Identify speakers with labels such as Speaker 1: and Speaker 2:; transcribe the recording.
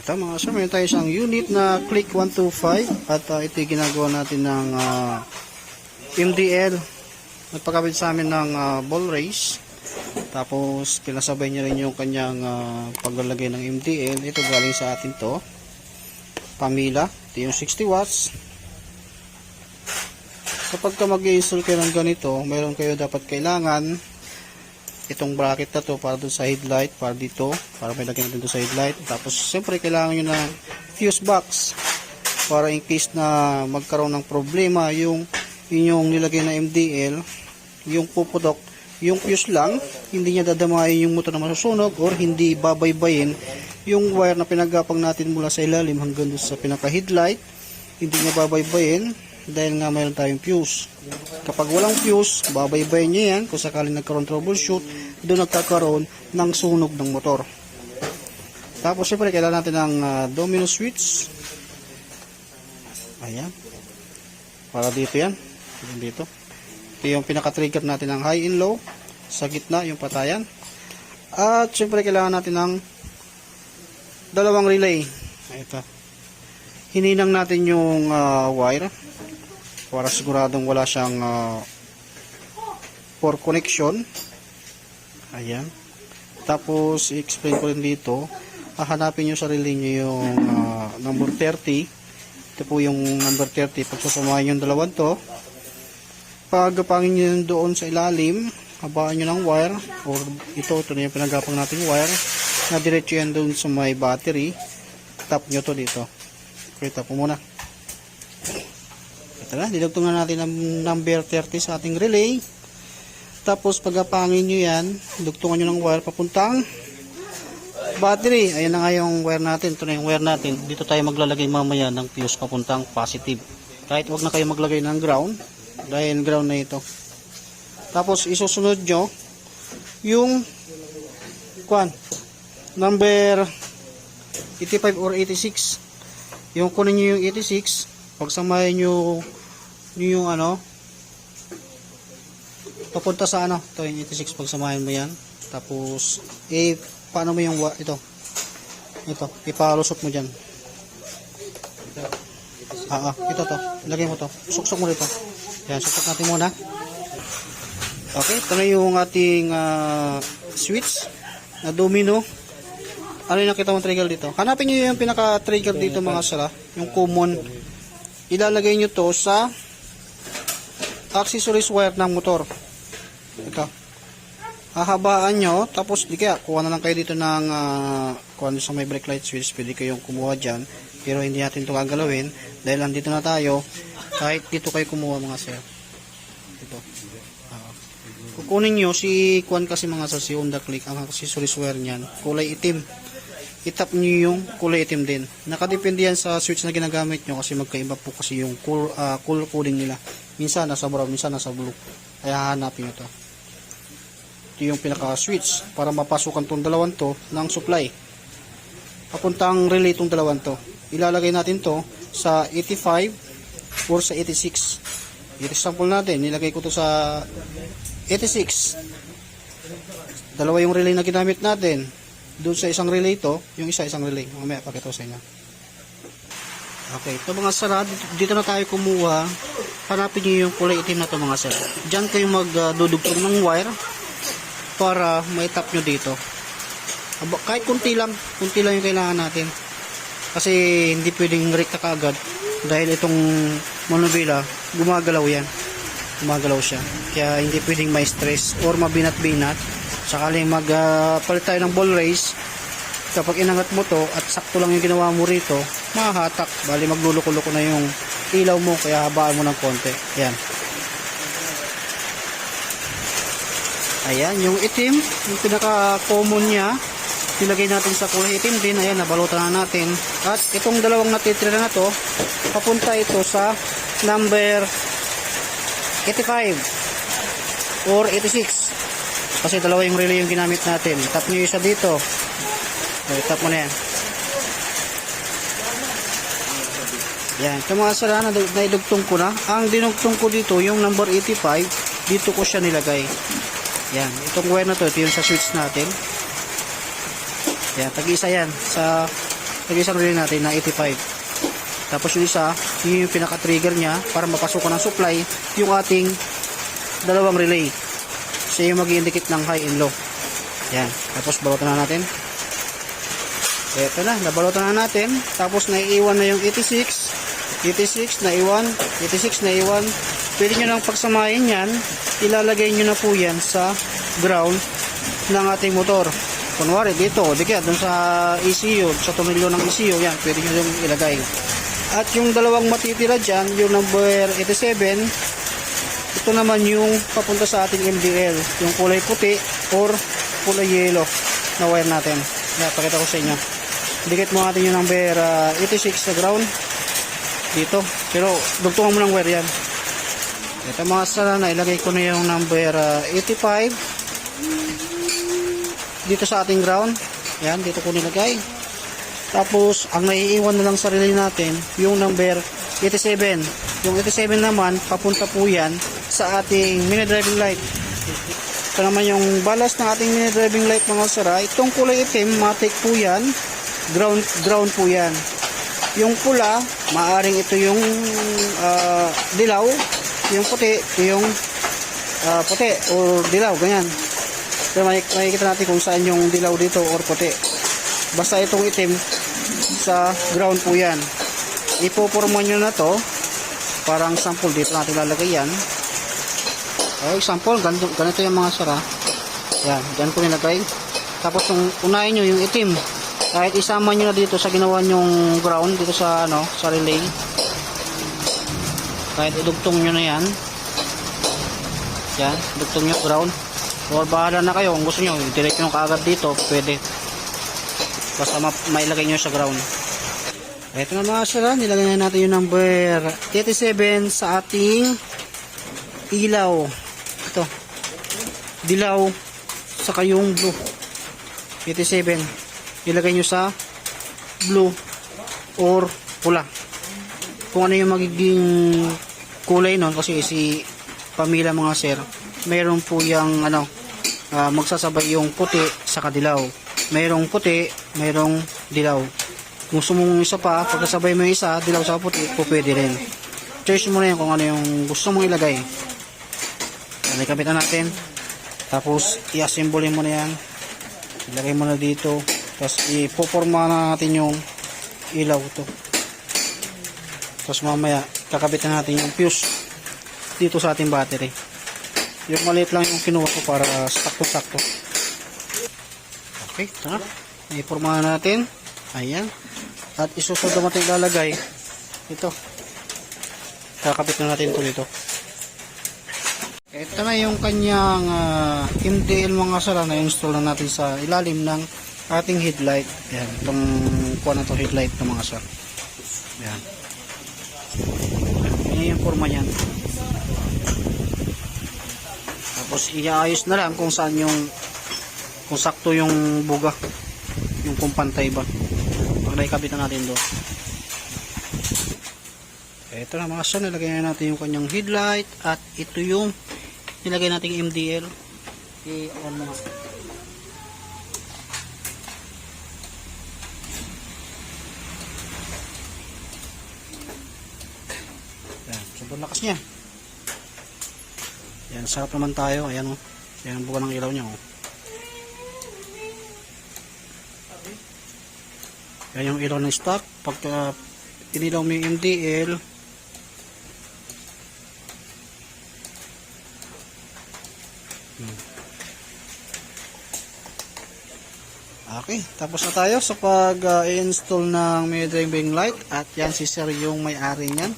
Speaker 1: Ito mga sir, meron tayo isang unit na click 125 at uh, ito yung ginagawa natin ng ah, MDL. Nagpakabit sa amin ng ah, ball race. Tapos kinasabay niya rin yung kanyang ah, paglalagay ng MDL. Ito galing sa atin to. Pamila. Ito yung 60 watts. Kapag ka mag-install kayo ng ganito, meron kayo dapat kailangan itong bracket na to para dun sa headlight, para dito, para may lagyan natin doon sa headlight. Tapos, siyempre, kailangan nyo ng fuse box para in case na magkaroon ng problema yung inyong nilagay na MDL, yung puputok, yung fuse lang, hindi niya dadamayin yung motor na masusunog or hindi babaybayin yung wire na pinagapang natin mula sa ilalim hanggang sa pinaka-headlight, hindi niya babaybayin dahil nga mayroon tayong fuse. Kapag walang fuse, babaybayin niya yan kung sakaling nagkaroon troubleshoot, doon nagkakaroon ng sunog ng motor. Tapos siyempre kailangan natin ng ah, domino switch. Ayan. Para dito yan. Dito. Ito yung pinaka-trigger natin ng high and low. Sa gitna yung patayan. At siyempre kailangan natin ng dalawang relay. Ito. Hininang natin yung ah, wire para siguradong wala siyang ah, for connection. Ayan. Tapos, i-explain ko rin dito. Hahanapin nyo sa relay nyo yung ah, number 30. Ito po yung number 30. Pag susamahin yung dalawang to, pagapangin nyo yun doon sa ilalim, habaan nyo ng wire, or ito, ito na yung pinagapang nating wire, na diretso yan doon sa may battery. Tap nyo to dito. Okay, tap mo muna. Na, didugtungan natin ang number 30 sa ating relay. Tapos pagapangin nyo yan, dugtungan nyo ng wire papuntang battery. Ayan na nga yung wire natin. Ito na yung wire natin. Dito tayo maglalagay mamaya ng fuse papuntang positive. Kahit wag na kayo maglagay ng ground. Dahil ground na ito. Tapos isusunod nyo yung kwan number 85 or 86 yung kunin nyo yung 86 pagsamahin nyo nyo yung ano? Papunta sa ano? Ito yung 86 pagsamahin mo yan. Tapos eh paano mo yung ito? Ito ipalusot mo dyan. Ah, ah ito to. Lagay mo to. Suksok mo dito yan suksok natin muna. Okay ito na yung ating ah, switch na domino. Ano yung nakita mong trigger dito? Hanapin nyo yung pinaka trigger dito mga sala yung common. Ilalagay nyo to sa accessories wire ng motor. Ito. Hahabaan nyo tapos di kaya kuha na lang kayo dito ng uh, kuha sa may brake light switch pwede kayong kumuha dyan pero hindi natin ito gagalawin dahil andito na tayo kahit dito kayo kumuha mga sir. Ito. Ah. kukunin nyo si kuan kasi mga sa si Honda Click ang accessories wire niyan kulay itim itap nyo yung kulay itim din. Nakadepende yan sa switch na ginagamit nyo kasi magkaiba po kasi yung cool, ah, color coding nila. Minsan nasa brown, minsan nasa blue. Kaya hanapin nyo to. Ito yung pinaka switch para mapasukan tong dalawang to ng supply. Papuntang relay tong dalawang to. Ilalagay natin to sa 85 or sa 86. I-sample natin. Nilagay ko to sa 86. Dalawa yung relay na ginamit natin doon sa isang relay to, yung isa isang relay. Mamaya pakita ko sa inyo. Okay, ito mga sara, dito, na tayo kumuha. Hanapin niyo yung kulay itim na to mga sir. Diyan kayo magdudugtong ng wire para maitap nyo dito. Aba, kahit kunti lang, kunti lang yung kailangan natin. Kasi hindi pwedeng rekta kaagad dahil itong monobila, gumagalaw yan. Gumagalaw siya. Kaya hindi pwedeng may stress or mabinat-binat sakaling magpalit tayo ng ball race kapag inangat mo to at sakto lang yung ginawa mo rito mahahatak bali magluluko-luko na yung ilaw mo kaya habaan mo ng konti. Yan ayan yung itim yung pinaka common niya nilagay natin sa kulay itim din. Ayan nabalutan na natin. At itong dalawang natitira na to papunta ito sa number 85 or 86 kasi dalawa yung relay yung ginamit natin. Tap nyo isa dito. Okay, tap mo na yan. Yan. Ito mga sala na naidugtong ko na. Ang dinugtong ko dito, yung number 85, dito ko siya nilagay. Yan. Itong wire na to, ito yung sa switch natin. Yan, tag-isa yan. Sa tag-isa relay natin na 85. Tapos yung isa, yun yung pinaka-trigger niya para mapasukan ng supply yung ating dalawang relay. Siya yung mag indicate ng high and low. Yan. Tapos balutan na natin. Ito na, nabalutan na natin. Tapos naiiwan na yung 86. 86 na iwan. 86 na iwan. Pwede nyo lang pagsamahin yan. Ilalagay nyo na po yan sa ground ng ating motor. Kunwari dito, di kaya dun sa ECU, sa tumilyo ng ECU, yan, pwede nyo yung ilagay. At yung dalawang matitira dyan, yung number 87, ito naman yung papunta sa ating MDL, yung kulay puti or kulay yellow na wire natin. Pakita ko sa inyo. Dikit mo natin yung number ah, 86 sa ground dito. Pero dugtungan mo ng wire yan. Ito mga sala na ilagay ko na yung number ah, 85 dito sa ating ground. Yan, dito ko nilagay. Tapos, ang naiiwan na lang sa relay natin, yung number 87. Yung 87 naman, papunta po yan sa ating mini driving light. Ito naman yung balas ng ating mini driving light mga sara. Itong kulay itim, matik po yan. Ground, ground po yan. Yung pula, maaring ito yung ah, dilaw. Yung puti, yung ah, puti or dilaw, ganyan. May- makikita natin kung saan yung dilaw dito or puti. Basta itong itim sa ground po yan. Ipoporma nyo na to. Parang sample dito natin lalagay yan. Okay, sample. Ganito, ganito yung mga sara. Yan, dyan ko nilagay. Tapos yung unahin nyo yung itim. Kahit isama nyo na dito sa ginawa nyong ground dito sa ano, sa relay. Kahit idugtong nyo na yan. Yan, dugtong nyo ground. Or bahala na kayo kung gusto nyo, direct nyo kaagad dito, pwede. Basta ma- mailagay nyo sa ground. Ito na mga sila, nilagay na natin yung number 37 sa ating ilaw. Dilaw saka yung blue. 87. Ilagay nyo sa blue or pula. Kung ano yung magiging kulay nun kasi si pamila mga sir, mayroon po yung ano, ah, magsasabay yung puti sa kadilaw. Mayroong puti, mayroong dilaw. Kung gusto mong isa pa, pagkasabay mo isa, dilaw sa puti, po pwede rin. Choice mo na yun kung ano yung gusto mong ilagay. Yan, ikabit na natin. Tapos, i-assemble mo na yan. Ilagay mo na dito. Tapos, ipoporma na natin yung ilaw to. Tapos mamaya, kakabit na natin yung fuse dito sa ating battery. Yung maliit lang yung kinuha ko para sakto-sakto. Okay, ito na. Iporma na natin. Ayan. At isusunod naman natin lalagay. Ito. Kakabit na natin ito dito. Ito na yung kanyang ah, MDL mga sala na install na natin sa ilalim ng ating headlight. Ayan. Itong kuha na ito headlight ng mga sala. Ayan. Yan yung forma niyan. Tapos iaayos na lang kung saan yung kung sakto yung buga yung kung pantay ba pag naikabit na natin doon ito na mga son nilagay na natin yung kanyang headlight at ito yung nilagay nating MDL i-on mo nga yan sobrang lakas niya. Yan sarap naman tayo. Ayan o yan ang buka ng ilaw niya o Yan yung ilaw ng stock. Pagka inilaw mo yung MDL, Okay, tapos na tayo sa pag-install ng may driving light at yan si sir yung may-ari niyan.